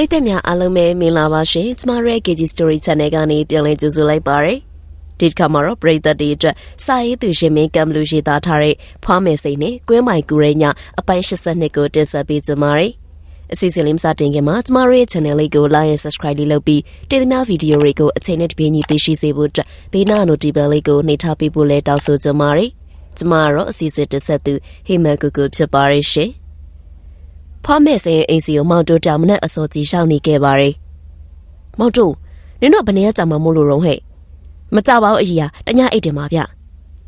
ရိသတ်များအားလုံးပဲမင်္ဂလာပါရှင်ကျမရဲ့ KG Story Channel ကနေပြန်လည်ကြိုဆိုလိုက်ပါရစေဒီတစ်ခါမှာတော့ပရိသတ်တွေအတွက်စာရေးသူရှင်မင်းကံဘလူရေးသားထားတဲ့ဖွားမယ်စိတ်နဲ့ကွင်းမိုင်ကူရဲညအပိုင်း82ကိုတင်ဆက်ပေးကြပါရစေအစီအစဉ်လေးမစတင်ခင်မှာကျမရဲ့ channel လေးကို like and subscribe လေးလုပ်ပြီးတည်သမျှဗီဒီယိုတွေကိုအချိန်နဲ့တပြေးညီသိရှိစေဖို့အတွက်ဘေးနား notification လေးကိုနှိပ်ထားပေးဖို့လည်းတောင်းဆိုကြပါရစေကျမကတော့အစီအစဉ်တင်ဆက်သူဟိမန်ကူကူဖြစ်ပါရရှင် ဖွားမဲ့စင်အိမ်စီကိုမောင်တိုတောင်မနဲ့အစောကြီးရှောင်းနေခဲ့ပါရယ်မောင်တိုနင်တို့ဘယ်နေရကြမှာမို့လို့ရုံးဟဲ့မကြပါဘူးအကြီးကတညအိတ်တင်ပါဗျ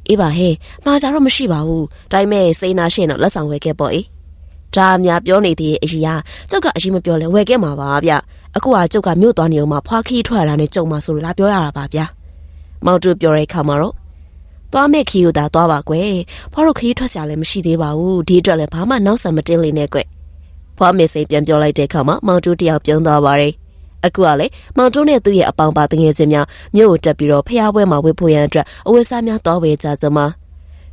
အေးပါဟဲ့မှားကြတော့မရှိပါဘူးဒါပေမဲ့စိန်နာရှင်တော့လက်ဆောင်ဝယ်ခဲ့ပေါ့အေးဒါအများပြောနေသေးရဲ့အကြီးကကျုပ်ကအကြီးမပြောလဲဝယ်ခဲ့မှာပါဗျအခုကကျုပ်ကမြို့သွားနေအောင်မှာဖွားခီးထွက်ရတာနဲ့ကြုံမှာဆိုလို့လာပြောရတာပါဗျမောင်တိုပြောတဲ့အခါမှာတော့သွားမဲ့ခီးကိုသာသွားပါကွယ်ဖွားတို့ခီးထွက်စရာလည်းမရှိသေးပါဘူးဒီအတွက်လည်းဘာမှနောက်ဆံမတင်းလေးနဲ့ကွယ် ဖွားမေစိန်ပြန်ပြောလိုက်တဲ့အခါမှာမောင်တိုတယောက်ပြုံးသွားပါတယ်အခုကလေမောင်တိုးနဲ့သူ့ရဲ့အပေါင်းပါတငယ်ချင်းများမြို့ကိုတက်ပြီးတော့ဖျားပွဲမှာဝစ်ဖို့ရန်အတွက်အဝတ်စားများတောဝေကြကြမှာ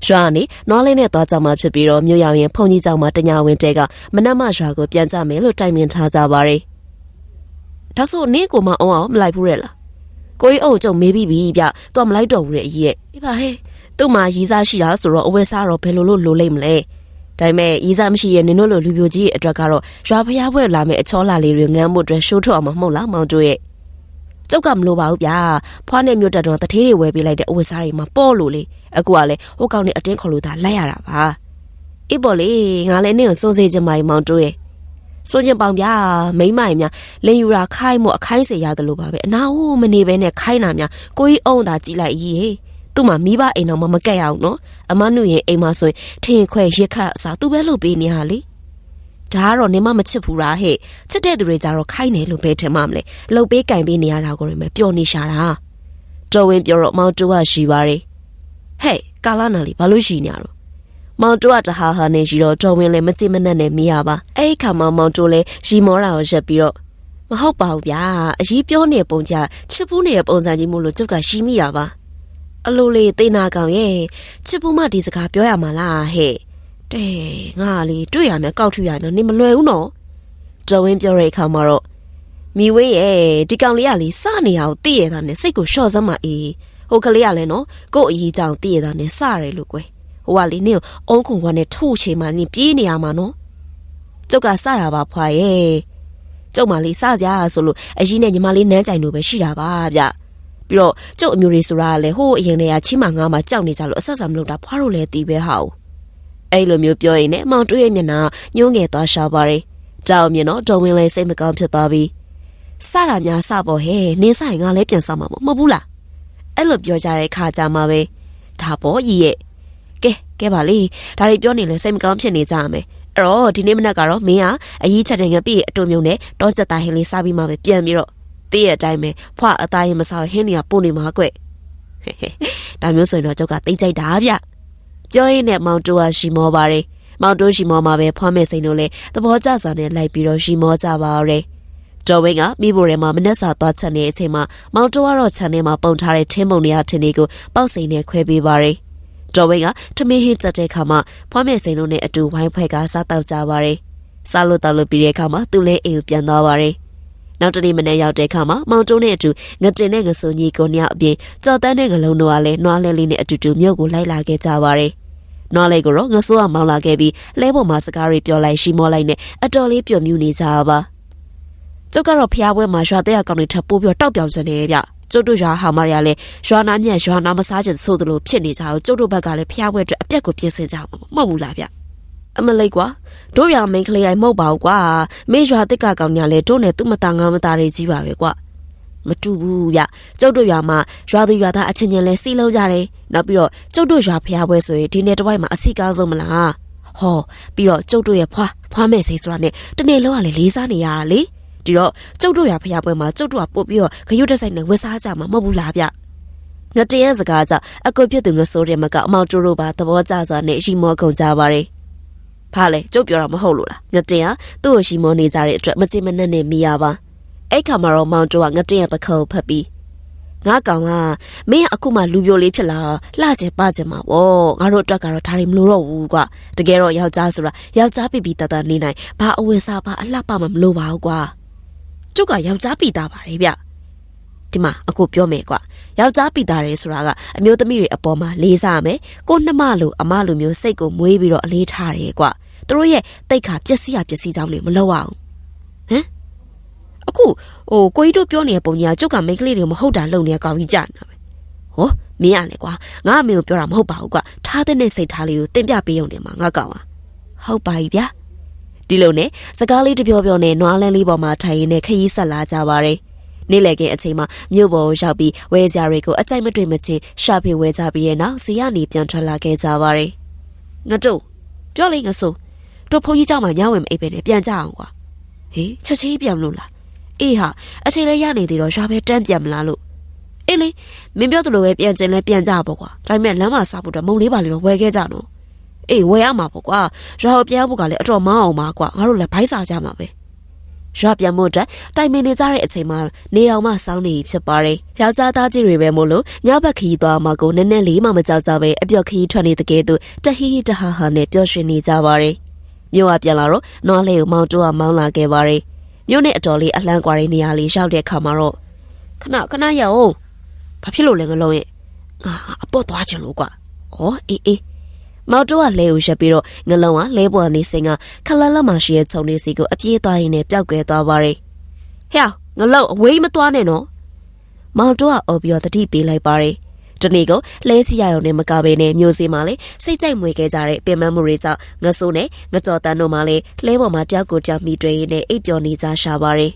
ရွာနေနွားလေးနဲ့သွားကြမှာဖြစ်ပြီးတော့မြို့ရောက်ရင်ဖုန်ကြီးကျောင်းမှာတညာဝင်တဲကမနက်မရွာကိုပြန်ကြမယ်လို့တိုင်ပင်ထားကြပါတယ်ဒါဆိုနင်းကိုမအောင်အောင်မလိုက်ဘူးရဲ့လားကိုကြီးအုပ်ကျုံမေးပြီးပြီဗျသူကမလိုက်တော့ဘူးရဲ့အကြီးရဲ့အေးပါဟဲ့သူ့မှာရီးစားရှိတာဆိုတော့အဝတ်စားတော့ဘယ်လိုလုပ်လိုလိမ့်မလဲ ဒါပေမဲ့ရီးစားမရှိရဲ့နင်တို့လိုလူပြိုကြီးရဲ့အတွက်ကတော့ရွာဖျားပွဲလာမယ့်အချောလာလေးတွေငန်းဖို့အတွက်ရှိုးထုတ်အောင်မဟုတ်လားမောင်တို့ရဲ့ကျုပ်ကမလိုပါဘူးဗျာဖွားနဲ့မြို့တက်တော့တထေးတွေဝယ်ပေးလိုက်တဲ့အဝတ်စားတွေမှာပေါ့လို့လေအခုကလည်းဟိုကောင်နဲ့အတင်းခေါ်လို့သာလိုက်ရတာပါအေးပေါ့လေငါလည်းနင့်ကိုစိုးစေးချင်ပါမောင်တို့ရဲ့စိုးချင်ပေါင်ဗျာမိမ့်မိုင်များလင်ယူရာခိုင်းမှုအခိုင်းစေရတယ်လို့ပါပဲအနာဟိုမနေဘဲနဲ့ခိုင်းတာများကိုကြီးအုံသာကြည့်လိုက်ကြီး သူ့မှာမိဘအိမ်တော်မှမကက်ရအောင်နော်အမနုရင်အိမ်မှာဆိုရင်ထင်ခွဲရစ်ခတ်အစားသူပဲလုပ်ပေးနေရလေဒါကတော့နေမမချစ်ဘူးလားဟဲ့ချစ်တဲ့သူတွေကြတော့ခိုင်းတယ်လို့ပဲထင်မှမလဲလှုပ်ပေးကင်ပေးနေရတာကိုရမယ်ပျော်နေရှာတာတော်ဝင်ပြောတော့မောင်တူကရှိပါတယ်ဟဲ့ကာလာနာလီဘာလို့ရှိနေရတော့မောင်တူကတဟာဟာနေရှိတော့တော်ဝင်လည်းမကြည့်မနဲ့နဲ့မိရပါအဲ့ဒီခါမှာမောင်တူလည်းရီမောတာကိုရက်ပြီးတော့မဟုတ်ပါဘူးဗျာအကြီးပြောနေပုံကြချစ်ဘူးနေတဲ့ပုံစံကြီးမို့လို့ကျုပ်ကရှိမိရပါ အလိုလေသိနာကောင်ရဲ့ချစ်ဘူးမဒီစကားပြောရမှာလားဟဲ့တဲ့ငါလေတွေ့ရနဲ့ကောက်ထူရနော်နေမလွယ်ဘူးနော်တော်ဝင်းပြောတဲ့အခါမှာတော့မိဝင်းရဲ့ဒီကောင်လေးကလေစနေအောင်သိရတာနဲ့စိတ်ကိုလျှော့စမ်းမအေးဟိုကလေးကလည်းနော်ကို့အကြီးကြောင်သိရတာနဲ့စရဲလို့ကွယ်ဟိုကလေနင်းအုံးခုံကနဲ့ထုတ်ချေမှနင်းပြေးနေရမှာနော်ကျုပ်ကစတာပါဖွာရဲ့ကျုပ်မလေးစကြဆိုလို့အကြီးနဲ့ညီမလေးနန်းကြိုင်လို့ပဲရှိတာပါဗျ ပြီးတော့ကျုပ်အမျိုးတွေဆိုတာကလည်းဟိုးအရင်တည်းကချီးမငါးမှာကြောက်နေကြလို့အဆက်ဆက်မလုပ်တာဖွားလို့လည်းတီးပဲဟာ။အဲ့လိုမျိုးပြောရင်လည်းမောင်တွေးရဲ့မျက်နှာညှိုးငယ်သွားရှာပါတယ်။ကြောက်မြင်တော့တော်ဝင်လည်းစိတ်မကောင်းဖြစ်သွားပြီးစတာများစပေါ်ဟဲ့နင်းဆိုင်ငါလည်းပြန်ဆောင်မှာမဟုတ်ဘူးလား။အဲ့လိုပြောကြတဲ့ခါကြမှာပဲဒါပေါ်ကြီးရဲ့ကဲကဲပါလေဒါတွေပြောနေလဲစိတ်မကောင်းဖြစ်နေကြရမယ်။အဲ့တော့ဒီနေ့မနက်ကတော့မင်းကအကြီးချက်တဲ့ငပြည့်အတုံမြုံနဲ့တောချက်သားဟင်းလေးစားပြီးမှပဲပြန်ပြီးတော့ တည့်ရဲ့အတိုင်းပဲဖွာအသားရင်မစားဟင်းနေကပို့နေမှာကွ။ဒါမျိုးဆိုရင်တော့ကျုပ်ကသိကြိုက်တာဗျ။ပြောရင်းနဲ့မောင်တိုးကရှီမောပါတယ်။မောင်တိုးရှီမောမှာပဲဖွားမဲ့စိန်တို့လည်းသဘောကျစွာနဲ့လိုက်ပြီးတော့ရှီမောကြပါရဲ့။တော်ဝင်းကမိဖို့ထဲမှာမနှက်စာသွားချက်နေတဲ့အချိန်မှာမောင်တိုးကတော့ခြံထဲမှာပုံထားတဲ့ထင်းပုံတွေကထင်းတွေကိုပေါက်စိန်နဲ့ခွဲပေးပါတယ်။တော်ဝင်းကထမင်းဟင်းချက်တဲ့အခါမှာဖွားမဲ့စိန်တို့နဲ့အတူဝိုင်းဖွဲ့ကစားတောက်ကြပါတယ်။စားလို့တောက်လို့ပြီးတဲ့အခါမှာသူလည်းအိမ်ကိုပြန်သွားပါတယ်။ နောက်တနေ့မနေ့ရောက်တဲ့အခါမှာမောင်တုံးနဲ့အတူငတင်နဲ့ငဆိုညီကိုညအပြင်ကြော်တန်းတဲ့ငလုံးတို့ကလည်းနွားလဲလေးနဲ့အတူတူမြို့ကိုလိုက်လာခဲ့ကြပါတယ်။နွားလဲကိုတော့ငဆိုးကမောင်းလာခဲ့ပြီးလဲပေါ်မှာစကားတွေပြောလိုက်ရှိမောလိုက်နဲ့အတော်လေးပျော်မြူးနေကြပါ။ကျုပ်ကတော့ဖျားပွဲမှာရွာတဲ့အကောင်တွေထပ်ပိုးပြီးတောက်ပြောင်စနေဗျ။ကျုပ်တို့ရွာဟာမရလည်းရွာနာမြတ်ရွာနာမစားချင်ဆိုသလိုဖြစ်နေကြအောင်ကျုပ်တို့ဘက်ကလည်းဖျားပွဲအတွက်အပြက်ကိုပြင်ဆင်ကြအောင်မဟုတ်ဘူးလားဗျ။ အမလိတ်ကွာတို့ရမိန်ကလေးတိုင်းမဟုတ်ပါဘူးကွာမေရွာတစ်ကကောင်ညာလဲတို့နဲ့သူ့မတန်ငါမသားတွေကြီးပါပဲကွာမတူဘူးဗျကျုပ်တို့ရွာမှာရွာသူရွာသားအချင်းချင်းလဲစီးလုံးကြတယ်နောက်ပြီးတော့ကျုပ်တို့ရွာဖျားပွဲဆိုရင်ဒီနေ့တစ်ဝိုက်မှာအစီကားဆုံးမလားဟောပြီးတော့ကျုပ်တို့ရဲ့ဖွားဖွားမဲ့စိတ်ဆိုတာနဲ့တနေ့လုံးကလည်းလေးစားနေရတာလေဒီတော့ကျုပ်တို့ရွာဖျားပွဲမှာကျုပ်တို့ကပို့ပြီးတော့ခရုတက်ဆိုင်နဲ့ဝက်စားကြမှာမဟုတ်ဘူးလားဗျငတရဲ့စကားကြအကုတ်ပြစ်သူငဆိုးတဲ့မကအမောင်တို့တို့ပါသဘောကျစွာနဲ့ရှိမောကုန်ကြပါရဲ့။ ဘာလဲကျုပ်ပြောတာမဟုတ်လို့လား။ငတင်ကသူ့ကိုရှိမောနေကြတဲ့အတွက်မကြင်မနဲ့နဲ့မိရပါ။အဲ့ခါမှာတော့မောင်တိုကငတင်ရဲ့ပခုံးဖက်ပြီးငါကောင်ကမင်းအခုမှလူပြိုလေးဖြစ်လာလှချင်ပချင်မှာပေါ့ငါတို့အတွက်ကတော့ဒါတွေမလိုတော့ဘူးကွာတကယ်တော့ယောက်ျားဆိုတာယောက်ျားပြပြတတ်တတ်နေနိုင်ဘာအဝယ်စားဘာအလှပမှမလိုပါဘူးကွာကျုပ်ကယောက်ျားပိသားပါတယ်ဗျဒီမှာအခုပြောမယ်ကွာ ယောက်ျားပိသားရဲဆိုတာကအမျိုးသမီးတွေအပေါ်မှာလေးစားမယ်ကိုနှမလိုအမလိုမျိုးစိတ်ကိုမွေးပြီးတော့အလေးထားတယ်ကွာသူတို့ရဲ့တိတ်ခါပျက်စီးရပျက်စီးကြောင်းတွေမလုပ်အောင်ဟမ်အခုဟိုကိုကြီးတို့ပြောနေတဲ့ပုံကြီးကကျုပ်ကမိန်းကလေးတွေမဟုတ်တာလုပ်နေတဲ့ကောင်ကြီးကြာနေတာပဲဟောမင်းရလေကွာငါအမေကိုပြောတာမဟုတ်ပါဘူးကွာထားတဲ့စိတ်ထားလေးကိုတင်ပြပေးရုံနဲ့မှာငါကောင်อ่ะဟုတ်ပါပြီဗျာဒီလိုနဲ့စကားလေးတပြောပြောနဲ့နွားလန်းလေးပေါ်မှာထိုင်ရင်းနဲ့ခရီးဆက်လာကြပါတယ် နေ့လည်ခင်းအချိန်မှာမြို့ပေါ်ရောက်ပြီးဝယ်စရာတွေကိုအကြိုက်မတွေ့မချင်းရှာဖေဝယ်ကြပြီးတဲ့နောက်ဇီယာနေပြန်ထွက်လာခဲ့ကြပါတယ်။ငတုပြောလိုက်ငဆိုတို့ဖုန်းကြီးကြောက်မှညဝင်မအိပ်ပဲနဲ့ပြန်ကြအောင်ကွာ။ဟေးချက်ချင်းပြန်မလို့လား။အေးဟာအချိန်လေးရနေသေးတော့ရွာပဲတန်းပြန်မလားလို့အေးလေမင်းပြောသလိုပဲပြန်ကျင်လဲပြန်ကြပေါ့ကွာဒါပေမဲ့လမ်းမှာစားဖို့တော့မုံလေးပါလေတော့ဝယ်ခဲ့ကြနော်အေးဝယ်ရမှာပေါ့ကွာရွာကိုပြန်ဖို့ကလည်းအတော်မအောင်ပါကွာငါတို့လည်းဘိုက်စာကြမှာပဲ ရွာပြန်ဖို့အတွက်တိုင်ပင်နေကြတဲ့အချိန်မှာနေတော်မှစောင်းနေဖြစ်ပါတယ်ယောက်ျားသားကြီးတွေပဲမို့လို့ညဘက်ခီးသွားမှကိုနည်းနည်းလေးမှမကြောက်ကြပဲအပြော့ခီးထွက်နေတဲ့ကဲသူတဟီဟီတဟာဟာနဲ့ပျော်ရွှင်နေကြပါတယ်မြို့ကပြန်လာတော့နွားလေးကိုမောင်တိုးကမောင်းလာခဲ့ပါတယ်မြို့နဲ့အတော်လေးအလှမ်းကွာတဲ့နေရာလေးရောက်တဲ့အခါမှာတော့ခဏခဏရအောင်ဘာဖြစ်လို့လဲငလုံးရဲ့ငါအပေါ့သွားချင်လို့ကွာဩအေးအေး မောင်တိုးကလဲကိုရက်ပြီးတော့ငလုံးကလဲပေါ်နေစင်ကခလလမှရှိရဲ့ခြုံနေစီကိုအပြေးသွားရင်းနဲ့ပျောက်ကွယ်သွားပါတယ်ဟဲ့ငလုံးအဝေးမသွားနဲ့နော်မောင်တိုးကအော်ပြီးတော့တတိပေးလိုက်ပါတယ်ဒီနေ့ကလဲစီရရုံနဲ့မကဘဲနဲ့မျိုးစေးမှလည်းစိတ်ကြိုက်မွေခဲ့ကြတဲ့ပင်မမှုတွေကြောင့်ငဆိုးနဲ့ငကြော်တန်းတို့မှလည်းလဲပေါ်မှာတယောက်ကိုတယောက်မိတွေ့ရင်းနဲ့အိပ်ပျော်နေကြရှာပါတယ်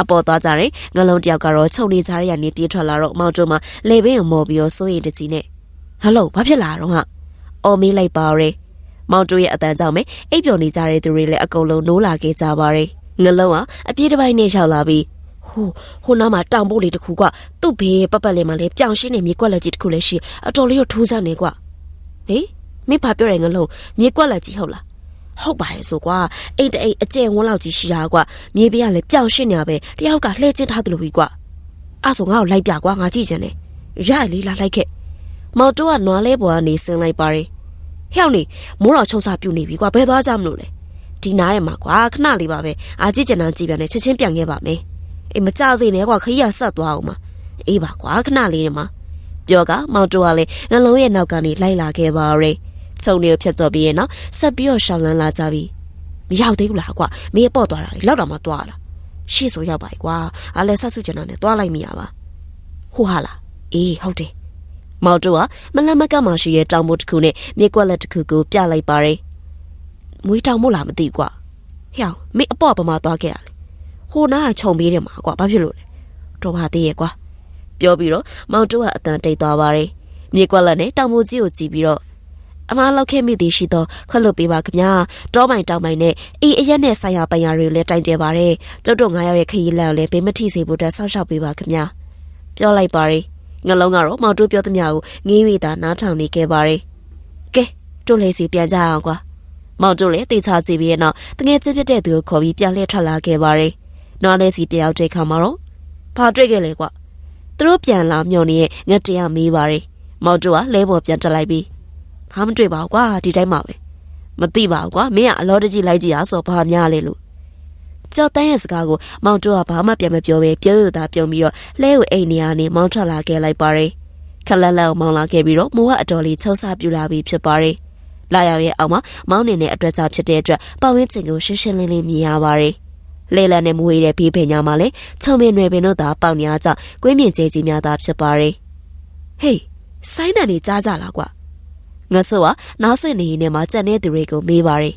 အပေါ်သွားကြတဲ့ငလုံးတယောက်ကတော့ခြုံနေကြရရနေပြေးထွက်လာတော့မောင်တို့မှလေပင်ကိုမော်ပြီးတော့စိုးရိမ်တကြီးနဲ့ဟယ်လိုဘာဖြစ်လာတော့ဟာ အော်မေးလိုက်ပါရယ်မောင်တို့ရဲ့အတန်းကြောင့်ပဲအိပ်ပျော်နေကြတဲ့သူတွေလည်းအကုန်လုံးနိုးလာခဲ့ကြပါရယ်ငလုံးကအပြေးတစ်ပိုင်းနဲ့ရောက်လာပြီးဟိုဟိုနားမှာတောင်ပိုးလေးတစ်ခုကသူ့ဘေးပတ်ပတ်လေးမှာလေပြောင်ရှင်းနေမြေကွက်လက်ကြီးတစ်ခုလည်းရှိအတော်လေးတော့ထူးဆန်းနေကွာဟေးမင်းဘာပြောရဲငလုံးမြေကွက်လက်ကြီးဟုတ်လားဟုတ်ပါတယ်ဆိုကွာအိတ်တအိတ်အကျဲဝန်းလောက်ကြီးရှိတာကွာမြေပြကလည်းပြောင်ရှင်းနေရပဲတယောက်ကလှဲချင်းထားသလိုကြီးကွာအဲ့ဆိုငါ့ကိုလိုက်ပြကွာငါကြည့်ချင်တယ်ရရလေးလာလိုက်ခဲ့ မော်တိုးကနွားလဲပေါ်ကနေဆင်းလိုက်ပါတယ်ဟဲ့နေမိုးတော်ချုံစာပြူနေပြီကွာဘယ်သွားကြမလို့လဲဒီနားထဲမှာကွာခဏလေးပါပဲအာကြည့်ကျင်တာကြည့်ပြန်နေချက်ချင်းပြန်ခဲ့ပါမယ်အေးမကြစေနဲ့ကွာခရီးရဆက်သွားအောင်မအေးပါကွာခဏလေးနေမှာပြောကမောင်တိုးကလည်းနှလုံးရဲ့နောက်ကနေလိုက်လာခဲ့ပါရယ်ခြုံတွေကိုဖြတ်ကျော်ပြီးရင်နော်ဆက်ပြီးတော့ရှောင်းလန်းလာကြပြီမရောက်သေးဘူးလားကွာမင်းပေါ့သွားတာလေလောက်တော့မှသွားလာရှေ့ဆိုရောက်ပါ යි ကွာအားလဲဆက်စုကျင်တာနဲ့သွားလိုက်မိရပါဟိုဟာလားအေးဟုတ်တယ် မောင်တိုးကမလမကမှရှိရဲ့တောင်မိုးတစ်ခုနဲ့မြေကွက်လက်တစ်ခုကိုပြလိုက်ပါရယ်မွေးတောင်မို့လားမသိကွာဟဲ့မင်းအပေါ့ပမာသွားခဲ့ရလေဟိုနားကခြုံပေးတယ်မှာကွာဘာဖြစ်လို့လဲတော့ပါသေးရဲ့ကွာပြောပြီးတော့မောင်တိုးကအတန်တိတ်သွားပါရယ်မြေကွက်လက်နဲ့တောင်မိုးကြီးကိုကြည့်ပြီးတော့အမားလောက်ခဲ့မိသည်ရှိသောခွက်လွတ်ပေးပါခင်ဗျာတောမိုင်တောင်မိုင်နဲ့အေးအရက်နဲ့ဆိုင်ရာပိုင်ယာတွေလည်းတိုင်တယ်ပါတယ်ကျုပ်တို့ငါးယောက်ရဲ့ခရီးလမ်းကိုလည်းဘေးမထိစေဖို့အတွက်ဆောက်ရှောက်ပေးပါခင်ဗျာပြောလိုက်ပါရယ် ငလုံးကတော့မောင်တို့ပြောသမျှကိုငေးဝေတာနားထောင်နေခဲ့ပါရယ်ကဲတို့လေးစီပြန်ကြအောင်ကွာမောင်တို့လည်းတေချာကြည့်ပြီးရဲ့နောက်တငယ်ချင်းဖြစ်တဲ့သူကိုခေါ်ပြီးပြန်လှည့်ထွက်လာခဲ့ပါရယ်နွားလေးစီတယောက်တည်းခါမှာတော့ဘာတွေ့ခဲ့လဲကွာသူတို့ပြန်လာမျောနေရဲ့ငက်တရားမေးပါရယ်မောင်တို့ကလဲပေါ်ပြန်တက်လိုက်ပြီးဘာမတွေ့ပါဘူးကွာဒီတိုင်းမှာပဲမသိပါဘူးကွာမင်းကအလောတကြီးလိုက်ကြည့်ရဆိုဘာများလဲလို့ ကြောက်တန်းရဲ့စကားကိုမောင်တို့ကဘာမှပြန်မပြောပဲပြောရတာပြုံပြီးတော့လှဲကိုအိမ်နေရာနေမောင်းထွက်လာခဲ့လိုက်ပါရယ်ခလလန်မောင်းလာခဲ့ပြီးတော့မိုးကအတော်လေးချုပ်ဆပြူလာပြီးဖြစ်ပါရယ်လာရောက်ရဲ့အောက်မှာမောင်းနေတဲ့အတွက်ကြောင့်ဖြစ်တဲ့အတွက်ပတ်ဝန်းကျင်ကိုရှင်းရှင်းလင်းလင်းမြင်ရပါရယ်လေလန်နဲ့မွေးတဲ့ဘေးပင်ညာမှာလည်းချုံပင်တွေပင်တို့သာပေါက်ညာကြောင့်ကွင်းမြင့်ကျဲကြီးများသာဖြစ်ပါရယ်ဟေးဆိုင်းတန်နေကြားကြလားကွာငါဆိုကနောက်ဆွေနေနေမှာကြံတဲ့သူတွေကိုမေးပါရယ်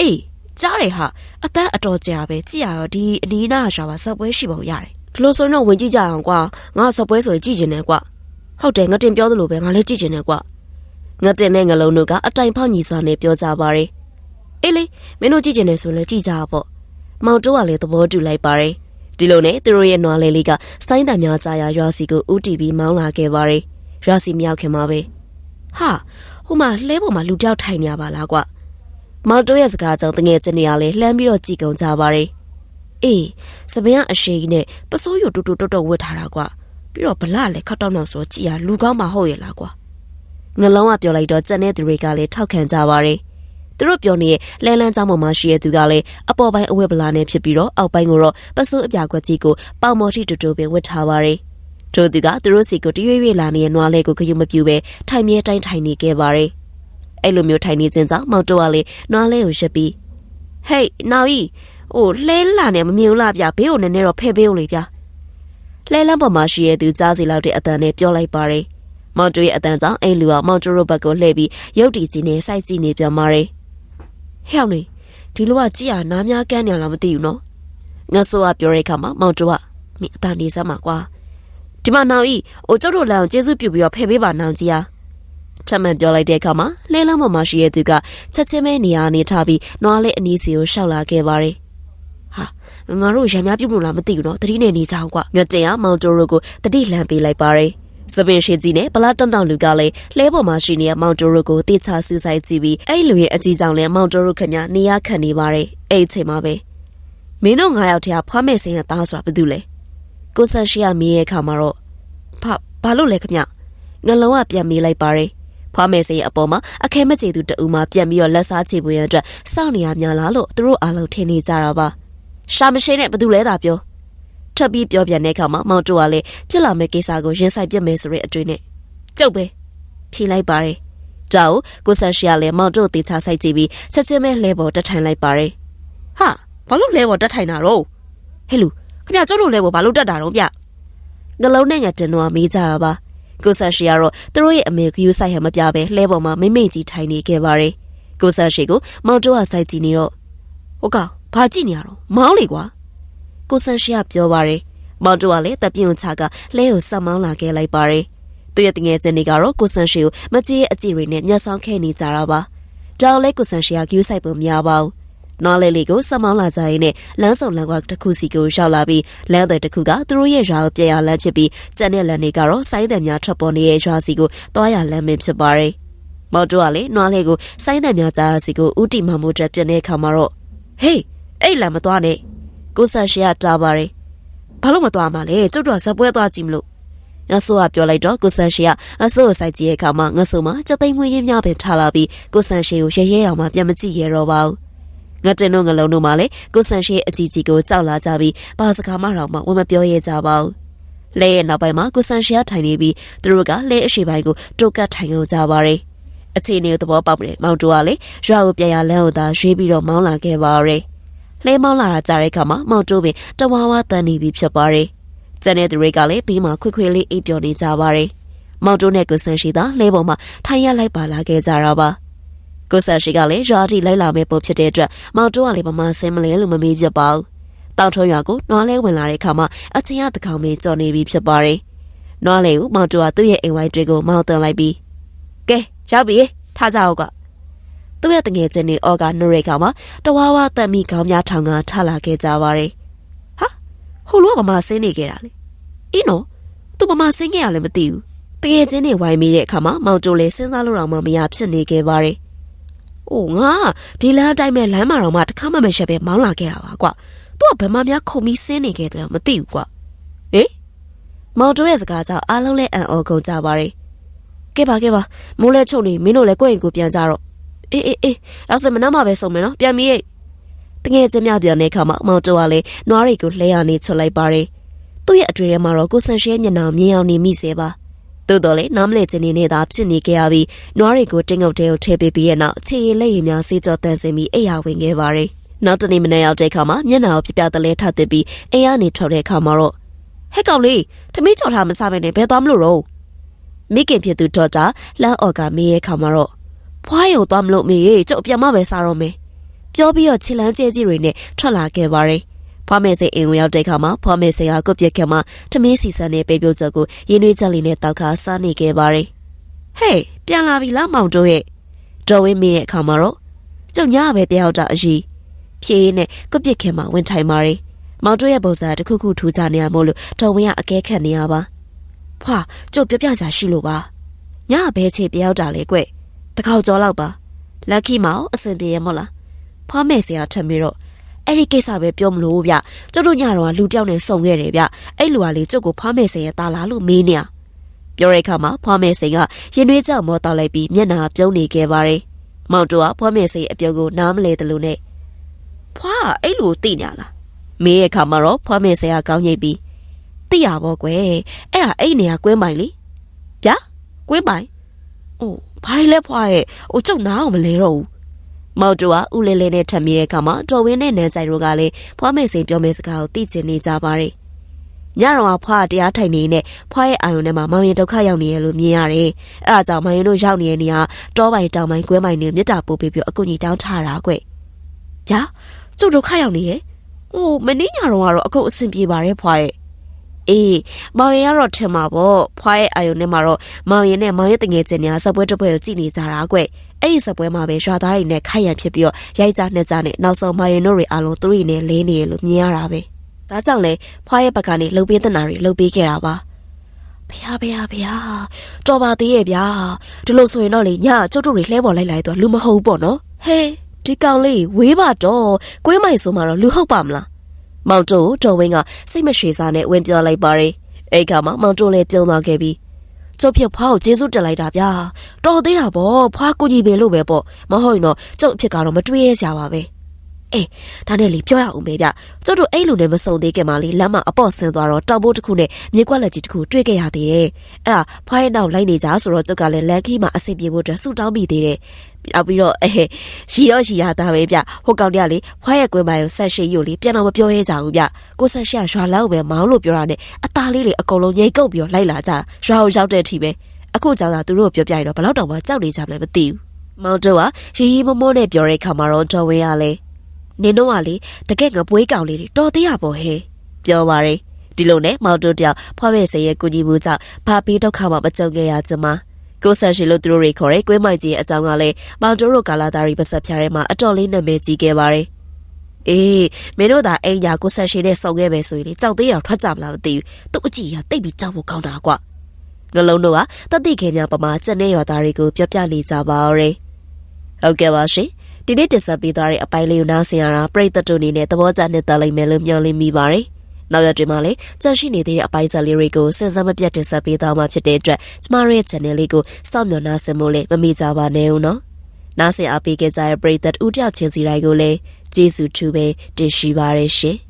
အေး ကြားတယ်ဟာအတန်းအတော်ကြာပဲကြည့်ရတော့ဒီအနီးနားရှာပါဆက်ပွဲရှိပုံရတယ်ဒီလိုဆိုရင်တော့ဝင်ကြည့်ကြအောင်ကွာငါဆက်ပွဲဆိုရင်ကြည့်ကျင်တယ်ကွာဟုတ်တယ်ငါတင်ပြောသလိုပဲငါလည်းကြည့်ကျင်တယ်ကွာငါတင်တဲ့ငလုံးတို့ကအတိုင်ဖောက်ညီစွာနဲ့ပြောကြပါရယ်အေးလေမင်းတို့ကြည့်ကျင်တယ်ဆိုရင်လည်းကြည့်ကြပါပေါ့မောင်တိုးကလည်းသဘောတူလိုက်ပါရယ်ဒီလိုနဲ့သူတို့ရဲ့နွားလေးလေးကစိုင်းတံများကြာရာရွာစီကိုဥတီပြီးမောင်းလာခဲ့ပါရယ်ရွာစီမြောက်ခင်မှာပဲဟာဟိုမှာလှဲပေါ်မှာလူတယောက်ထိုင်နေရပါလားကွာ မောင်တိုးရဲ့စကားကြောင့်တငယ်ချင်းတွေကလည်းလှမ်းပြီးတော့ကြည်ကုန်ကြပါရယ်အေးစပင်းကအရှိကြီးနဲ့ပစိုးရတူတူတုတ်တုတ်ဝတ်ထားတာကွာပြီးတော့ဗလာလည်းခတ်တောင်းတောင်းဆိုကြည်ရလူကောင်းမှဟုတ်ရဲ့လားကွာငလုံးကပြောလိုက်တော့ကြက်တဲ့သူတွေကလည်းထောက်ခံကြပါရယ်သူတို့ပြောနေတဲ့လဲလန်းကျောင်းပေါ်မှာရှိတဲ့သူကလည်းအပေါ်ပိုင်းအဝတ်ပလာနဲ့ဖြစ်ပြီးတော့အောက်ပိုင်းကိုတော့ပစိုးအပြာကွက်ကြီးကိုပေါမော်တိတူတူပင်ဝတ်ထားပါတယ်။ထို့သူကသူတို့စီကိုတရွေ့ရွေ့လာနေတဲ့နွားလေးကိုခရုမပြူပဲထိုင်မြဲတိုင်းထိုင်နေခဲ့ပါတယ်။ အဲ့လိုမျိုးထိုင်နေခြင်းကြောင့်မောင်တိုကလည်းနွားလေးကိုရှက်ပြီးဟေးနောက်ကြီးဟိုလဲလာနေမမြင်ဘူးလားဗျဘေးကိုနည်းနည်းတော့ဖဲပေးဦးလေဗျလဲလန်းပေါ်မှာရှိရဲ့သူကြားစီလောက်တဲ့အတန်နဲ့ပြောလိုက်ပါတယ်။မောင်တိုရဲ့အတန်ကြောင့်အဲ့လူကမောင်တိုရဲ့ဘက်ကိုလှည့်ပြီးရုတ်တည်ကြီးနဲ့စိုက်ကြည့်နေပြန်ပါတယ်။ဟဲ့အောင်လေဒီလိုကကြည်ရနားများကန်းနေလားမသိဘူးနော်ငါဆိုကပြောတဲ့အခါမှာမောင်တိုကမိအတန်နေစမ်းပါကွာဒီမှာနောင်ဤအိုကျုပ်တို့လမ်းကိုကျေးဇူးပြုပြီးတော့ဖယ်ပေးပါနောင်ကြီးဟာ ထပ်မံပြောလိုက်တဲ့အခါမှာလဲလမ်းပေါ်မှာရှိတဲ့သူကချက်ချင်းပဲနေရာနေထားပြီးနွားလေးအနီးစီကိုရှောက်လာခဲ့ပါတယ်ဟာငါတို့ရံများပြုတ်လို့လားမသိဘူးနော်တတိနေနေကြအောင်ကွာငါတင်ရမောင်တိုရိုကိုတတိလမ်းပေးလိုက်ပါတယ်စပင်ရှိကြီးနဲ့ဗလာတောင်တောင်လူကလည်းလဲပေါ်မှာရှိနေတဲ့မောင်တိုရိုကိုတေချာစူးစိုက်ကြည့်ပြီးအဲ့လူရဲ့အကြီးကြောင့်လည်းမောင်တိုရိုခင်ဗျနေရခံနေပါတယ်အဲ့အချိန်မှာပဲမင်းတို့ငါးယောက်တည်းကဖွားမဲ့စင်ရသားဆိုတာဘာလို့လဲကိုဆန်ရှိရမီးရဲ့ခါမှာတော့ဘာဘာလို့လဲခင်ဗျငလုံးကပြန်မေးလိုက်ပါတယ် ဖွားမယ်စိန်အပေါ်မှာအခဲမကြေသူတူမှပြန်ပြီးတော့လက်စားချေပွေရန်အတွက်စောင့်နေရများလားလို့သူတို့အားလုံးထင်နေကြတာပါရှာမရှိနဲ့ဘာလို့လဲသာပြောထပ်ပြီးပြောပြန်တဲ့အခါမှာမောင်တူကလည်းပြစ်လာမယ့်ကိစ္စကိုရင်ဆိုင်ပြစ်မယ်ဆိုတဲ့အတွေ့နဲ့ကျုပ်ပဲဖြေလိုက်ပါတယ်ကြောက်ကိုဆန်ရှိရလဲမောင်တူတေချာဆိုင်ကြည့်ပြီးချက်ချင်းပဲလှဲပေါ်တက်ထိုင်လိုက်ပါတယ်ဟာဘာလို့လှဲပေါ်တက်ထိုင်တာတော့ဟဲ့လူခင်ဗျကျုပ်တို့လှဲပေါ်ဘာလို့တက်တာတော့ဗျငလုံးနဲ့ငတင်တော့မေးကြတာပါ ကိုဆန်ရှိကတော့သူတို့ရဲ့အမေကယူဆိုင်ဟမပြပဲလှဲပေါ်မှာမိမိတ်ကြီးထိုင်နေခဲ့ပါတယ်ကိုဆန်ရှိကိုမောင်တိုကစိုက်ကြည့်နေတော့ဟုတ်ကဘာကြည့်နေရတော့မောင်းလေကွာကိုဆန်ရှိကပြောပါတယ်မောင်တိုကလည်းတပြင်းချကလှဲကိုဆက်မောင်းလာခဲ့လိုက်ပါတယ်သူရဲ့တငယ်ချင်းတွေကတော့ကိုဆန်ရှိကိုမကြည့်ရဲ့အကြည့်တွေနဲ့မျက်စောင်းခဲနေကြတာပါတောင်လဲကိုဆန်ရှိကယူဆိုင်ပုံမရပါဘူး နွားလေးလေးကိုဆက်မောင်းလာကြရင်နဲ့လမ်းစုံလမ်းကွာတစ်ခုစီကိုရောက်လာပြီးလမ်းတွေတစ်ခုကသူတို့ရဲ့ရွာကိုပြန်ရလမ်းဖြစ်ပြီးကျန်တဲ့လမ်းတွေကတော့စိုင်းတယ်များထွက်ပေါ်နေတဲ့ရွာစီကိုတွားရလမ်းမင်းဖြစ်ပါတယ်။မော်တိုကလည်းနွားလေးကိုစိုင်းတယ်များကြားစီကိုဥတီမမိုးတက်ပြတဲ့အခါမှာတော့ဟေးအဲ့လမ်းမသွားနဲ့ကိုဆန်ရှီကတားပါတယ်။ဘာလို့မသွားမှာလဲကျုပ်တို့ကဇပွဲသွားကြည့်မလို့ငါဆိုကပြောလိုက်တော့ကိုဆန်ရှီကအဆိုးကိုစိုက်ကြည့်ရဲ့အခါမှာငါဆိုမှစက်သိမ်းမွေးရင်းများပင်ထားလာပြီးကိုဆန်ရှီကိုရဲရဲတောင်မှပြန်မကြည့်ရတော့ပါဘူး ငါတင်တို့ငလုံးတို့မှလည်းကိုဆန်ရှိအကြီးကြီးကိုကြောက်လာကြပြီးဘာစကားမှတော့မှဝင်မပြောရကြပါဘူး။လဲရဲ့နောက်ပိုင်းမှာကိုဆန်ရှိထိုင်နေပြီးသူတို့ကလဲအရှိပိုင်းကိုတိုကတ်ထိုင်ကုန်ကြပါရဲ့။အခြေအနေကိုသဘောပေါက်တယ်မောင်တူကလည်းရွာကိုပြန်ရလမ်းကိုသာရွေးပြီးတော့မောင်းလာခဲ့ပါရဲ့။လဲမောင်းလာတာကြားတဲ့အခါမှာမောင်တူပင်တဝါဝါတန်နေပြီဖြစ်ပါရဲ့။ကျန်တဲ့သူတွေကလည်းဘေးမှာခွေခွေလေးအိပ်ပျော်နေကြပါရဲ့။မောင်တူနဲ့ကိုဆန်ရှိသာလဲပေါ်မှာထိုင်ရလိုက်ပါလာခဲ့ကြတာပါ။ ကိုဆန်ရှိကလည်းရွာတိလိုက်လာမဲ့ပုံဖြစ်တဲ့အတွက်မောင်တိုးကလည်းမမဆင်းမလဲလို့မမေးပြပါဘူး။တောင်ထုံးရွာကိုနွားလဲဝင်လာတဲ့အခါမှာအချင်းရတကောင်မေးကြော်နေပြီဖြစ်ပါတယ်။နွားလဲကိုမောင်တိုးကသူ့ရဲ့အိမ်ဝိုင်းတွေကိုမောင်းတန်လိုက်ပြီးကဲရောက်ပြီထားကြတော့ကသူ့ရဲ့တငယ်ချင်းတွေအော်ကနိုရေကမှာတဝါဝါတန်မိကောင်းများထောင်ကထလာခဲ့ကြပါတယ်။ဟာဟိုလိုကမမဆင်းနေခဲ့တာလေ။အင်းနော်သူမမဆင်းခဲ့ရလည်းမသိဘူး။တငယ်ချင်းတွေဝိုင်းမိတဲ့အခါမှာမောင်တိုးလည်းစဉ်းစားလို့တော့မှမရဖြစ်နေခဲ့ပါတယ်။။ အိုးငါဒီလမ်းအတိုင်းပဲလမ်းမှာတော့မှတခါမှမရှက်ပဲမောင်းလာခဲ့တာပါကွာ။သူကဘယ်မှများခုံပြီးဆင်းနေခဲ့တယ်မသိဘူးကွာ။ဟေးမောင်တို့ရဲ့စကားကြောင့်အားလုံးလည်းအံ့ဩကုန်ကြပါရဲ့။ကဲပါကဲပါမိုးလဲချုပ်နေမင်းတို့လည်းကိုယ့်အိမ်ကိုပြန်ကြတော့။အေးအေးအေးဒါဆိုမနှမပဲစုံမယ်နော်ပြန်ပြီးရဲ့။တငယ်ချင်းများပြန်တဲ့အခါမှာမောင်တို့ကလည်းနွားတွေကိုလှဲရနေချွတ်လိုက်ပါရဲ့။သူ့ရဲ့အတွေ့အထဲမှာတော့ကိုဆန်ရှဲမျက်နှာမြင်အောင်နေမိစေပါ။ သို့တော်လည်းနားမလည်ခြင်းနေနဲ့သာဖြစ်နေခဲ့ရပြီးနွားတွေကိုတင်းငုပ်တဲကိုထည့်ပေးပြီးရဲ့နောက်ခြေရည်လက်ရည်များစေးကြောတန်ဆင်ပြီးအိယာဝင်ခဲ့ပါရယ်နောက်တနေ့မနေ့ရောက်တဲ့အခါမှာမျက်နှာကိုပြပြတလဲထပ်တစ်ပြီးအိယာနေထွက်တဲ့အခါမှာတော့ဟဲ့ကောင်လေးထမင်းကြော်ထားမစားဘဲနဲ့ဘယ်သွားမလို့တော့မိခင်ဖြစ်သူဒေါက်တာလမ်းအော်ကမေးရဲ့ခါမှာတော့ဖွားရုံသွားမလို့မေးကျုပ်ပြန်မပဲစားတော့မယ်ပြောပြီးတော့ခြေလန်းကျဲကြီးတွေနဲ့ထွက်လာခဲ့ပါရယ် ဖွားမဲစိတ်အိမ်ဝင်ရောက်တဲ့အခါမှာဖွားမဲစိတ်ဟာကုတ်ပြက်ခက်မှာထမင်းစီစံနဲ့ပေးပြုတ်ချက်ကိုရင်းနှွေးချက်လေးနဲ့တောက်ခါစားနေခဲ့ပါတယ်။ဟေးပြန်လာပြီလားမောင်တို့ရဲ့တော်ဝင်းမိတဲ့အခါမှာတော့ကျုပ်ညပဲပြန်ရောက်တာအကြီးဖြေးနဲ့ကုတ်ပြက်ခက်မှာဝင်ထိုင်ပါတယ်။မောင်တို့ရဲ့ပုံစံတစ်ခုခုထူကြနေရမို့လို့တော်ဝင်းကအကဲခတ်နေရပါ။ဖွာကျုပ်ပြပြစားရှိလို့ပါ။ညဘဲချေပြောက်တာလေကွ။တခေါက်ကြောလောက်ပါ။လက်ခီမောင်အစင်ပြေရမို့လား။ဖွားမဲစရာထက်ပြီးတော့ အဲ့ဒီကိစ္စပဲပြောမလို့ဗျကျုပ်တို့ညတော့လူတယောက်နဲ့ဆုံခဲ့တယ်ဗျအဲ့လူကလေကျုပ်ကိုဖွားမယ်စိန်ရဲ့တာလာလို့မေးနေပြောတဲ့အခါမှာဖွားမယ်စိန်ကရင်နှွေးကြောက်မောတောက်လိုက်ပြီးမျက်နှာပြုံးနေခဲ့ပါတယ်မောင်တူကဖွားမယ်စိတ်အပြုံးကိုနားမလဲတယ်လို့နဲ့ဖွားအဲ့လိုသိညာလားမေးရခါမှာတော့ဖွားမယ်စိတ်ကကောင်းရိပ်ပြီးသိရပါကွယ်အဲ့ဒါအဲ့နေရာကွင်းပိုင်လေဗျာကွင်းပိုင်အိုးဘာလဲဖွားရဲ့ဟိုကျုပ်နားအောင်မလဲတော့ဘူး မောင်တူကဦးလေးလေးနဲ့ထပ်မိတဲ့အခါမှာတော်ဝင်းနဲ့နန်းကြိုင်တို့ကလည်းဖွားမယ်စိတ်ပြောမယ့်စကားကိုသိချင်နေကြပါတယ်ညတော့ဖွားတရားထိုင်နေနဲ့ဖွားရဲ့အာယုံထဲမှာမောင်ရင်ဒုက္ခရောက်နေရလို့မြင်ရတယ်။အဲဒါကြောင့်မောင်ရင်တို့ရောက်နေတဲ့နေရာတောပိုင်တောင်ပိုင်ကွဲပိုင်နေမြစ်တာပို့ပြီးပြီးအကူကြီးတောင်းထားတာကွ။ကြာကျုပ်ဒုက္ခရောက်နေရဲ့။ဟိုမင်းညတော့ကတော့အခုအဆင်ပြေပါတယ်ဖွားရဲ့။အေးမောင်ရင်ကတော့ထင်မှာပေါ့ဖွားရဲ့အာယုံထဲမှာတော့မောင်ရင်နဲ့မောင်ရဲ့တငယ်ချင်းများစပွဲတစ်ပွဲကိုကြည့်နေကြတာကွ။ အဲ့ဒီစပွဲမှာပဲရွာသားတွေနဲ့ခိုက်ရန်ဖြစ်ပြီးတော့ရိုက်ကြနှက်ကြနဲ့နောက်ဆုံးမောင်ရင်တို့တွေအားလုံးသူတို့နဲ့လဲနေရလို့မြင်ရတာပဲ။ဒါကြောင့်လေဖွားရဲ့ဘက်ကနေလှုပ်ပေးတဲ့နာတွေလှုပ်ပေးခဲ့တာပါ။ဖះဖះဖះတော်ပါသေးရဲ့ဗျာဒီလိုဆိုရင်တော့လေညကျုပ်တို့တွေလှဲပေါ်လိုက်လိုက်တော့လူမဟုတ်ဘူးပေါ့နော်ဟဲဒီကောင်လေးဝေးပါတော့ကွေးမိုင်ဆိုမှတော့လူဟုတ်ပါမလားမောင်တိုတော်ဝင်းကစိတ်မရွှေစားနဲ့ဝင်ပြောလိုက်ပါတယ်အဲ့ခါမှာမောင်တိုလည်းပြုံးသွားခဲ့ပြီး ကျုပ်ဖြစ်ဖွားကိုကျေးဇူးတင်လိုက်တာဗျာတော်သေးတာပေါ့ဖွားကိုကြီးပဲလို့ပဲပေါ့မဟုတ်ရင်တော့ကျုပ်အဖြစ်ကတော့မတွေးရစရာပါပဲအေးဒါနဲ့လေပြောရအောင်ပဲဗျကျုပ်တို့အဲ့လိုနဲ့မစုံသေးခင်မှာလေလမ်းမအပေါ့ဆင်းသွားတော့တောင်ပိုးတစ်ခုနဲ့မြေကွက်လက်ကြီးတစ်ခုတွေ့ခဲ့ရသေးတယ်အဲ့ဒါဖွားရဲ့နောက်လိုက်နေကြဆိုတော့ကျုပ်ကလည်းလန်ခီမှာအဆင်ပြေဖို့အတွက်ဆူတောင်းမိသေးတယ် နောက်ပြီးတော့အဲရီတော့ရီရတာပဲဗျဟိုကောင်တည်းကလေဖွားရဲ့ကွင်းပိုင်းကိုဆက်ရှိယူလေပြန်တော့မပြောရဲကြဘူးဗျကိုဆက်ရှိရွာလောက်ပဲမောင်းလို့ပြောတာနဲ့အသားလေးတွေအကုန်လုံးငိတ်ကုတ်ပြီးတော့လိုက်လာကြတာရွာကိုရောက်တဲ့အထိပဲအခုကြောင်သာသူတို့ပြောပြရတော့ဘလောက်တောင်မှကြောက်နေကြမလဲမသိဘူးမောင်တို့ကရီရီမမိုးနဲ့ပြောတဲ့ခါမှာတော့တော်ဝင်းရလဲနင်တို့ကလေတကက်ငပွေးကောင်လေးတွေတော်သေးရပေါ့ဟဲ့ပြောပါရယ်ဒီလိုနဲ့မောင်တို့တယောက်ဖွားမဲ့စေရဲ့ကုကြီးမှုကြောင့်ဘာပြီးဒုက္ခမှမကြုံခဲ့ရကြမှာ ကိုဆန်ရှိလို့သူတို့တွေခေါ်တဲ့ကွင်းမိုက်ကြီးရဲ့အကြောင်းကလည်းမောင်တို့တို့ကာလာသားရီပစက်ဖြားထဲမှာအတော်လေးနာမည်ကြီးခဲ့ပါတယ်အေးမင်းတို့သာအိမ်ညာကိုဆန်ရှိနဲ့စုံခဲ့ပဲဆိုရင်လေကြောက်သေးအောင်ထွက်ကြမလားမသိဘူးသူ့အကြည့်ရတိတ်ပြီးကြောက်ဖို့ကောင်းတာကွငလုံးတို့ကတတိခေများပမာကျက်နေရွာသားတွေကိုပြောပြနေကြပါရယ်ဟုတ်ကဲ့ပါရှင်ဒီနေ့တင်ဆက်ပေးသွားတဲ့အပိုင်းလေးကိုနားဆင်ရတာပရိသတ်တို့အနေနဲ့သဘောကျနှစ်သက်လိမ့်မယ်လို့မျှော်လင့်မိပါတယ်။ နောက်ရတွင်မှလည်းကြန့်ရှိနေသေးတဲ့အပိုင်းဆက်လေးတွေကိုစဉ်းစားမပြတ်တင်ဆက်ပေးသွားမှာဖြစ်တဲ့အတွက်ကျမတို့ရဲ့ channel လေးကိုစောင့်မျှော်နှားဆင်ဖို့လည်းမမေ့ကြပါနဲ့ဦးနော်။နားဆင်အားပေးခဲ့ကြတဲ့ပရိသတ်ဦးတယောက်ချင်းစီတိုင်းကိုလည်းကျေးဇူးထူးပဲတင်ရှိပါရရှင်။